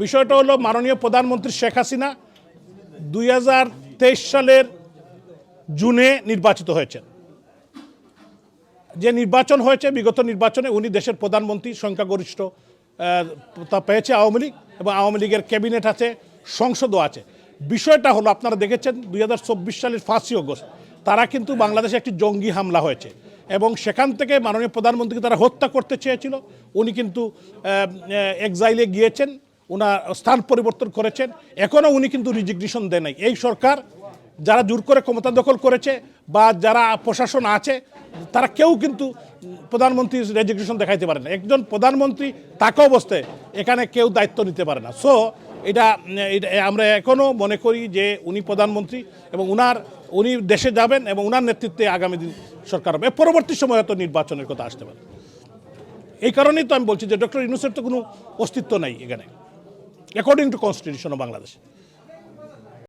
বিষয়টা হলো মাননীয় প্রধানমন্ত্রী শেখ হাসিনা দুই হাজার তেইশ সালের জুনে নির্বাচিত হয়েছেন। যে নির্বাচন হয়েছে, বিগত নির্বাচনে উনি দেশের প্রধানমন্ত্রী, সংখ্যাগরিষ্ঠ তা পেয়েছে আওয়ামী লীগ এবং আওয়ামী লীগের ক্যাবিনেট আছে, সংসদও আছে। বিষয়টা হলো, আপনারা দেখেছেন দুই হাজার চব্বিশ সালের পাঁচই অগস্ট, তারা কিন্তু বাংলাদেশে একটি জঙ্গি হামলা হয়েছে এবং সেখান থেকে মাননীয় প্রধানমন্ত্রীকে তারা হত্যা করতে চেয়েছিল। উনি কিন্তু এক্সাইলে গিয়েছেন। ওনার স্থান পরিবর্তন করেছেন। এখনও উনি কিন্তু রিজিগনেশন দেয় নাই। এই সরকার যারা জোর করে ক্ষমতা দখল করেছে বা যারা প্রশাসন আছে, তারা কেউ কিন্তু প্রধানমন্ত্রীর রেজিগনেশন দেখাইতে পারে না। একজন প্রধানমন্ত্রী তাকে অবস্থায় এখানে কেউ দায়িত্ব নিতে পারে না। সো এটা আমরা এখনও মনে করি যে উনি প্রধানমন্ত্রী এবং উনার, উনি দেশে যাবেন এবং উনার নেতৃত্বে আগামী দিন সরকার হবে। পরবর্তী সময় হয়তো নির্বাচনের কথা আসতে পারে। এই কারণেই তো আমি বলছি যে ডক্টর ইউনুসের তো কোনো অস্তিত্ব নাই এখানে। according to constitution of Bangladesh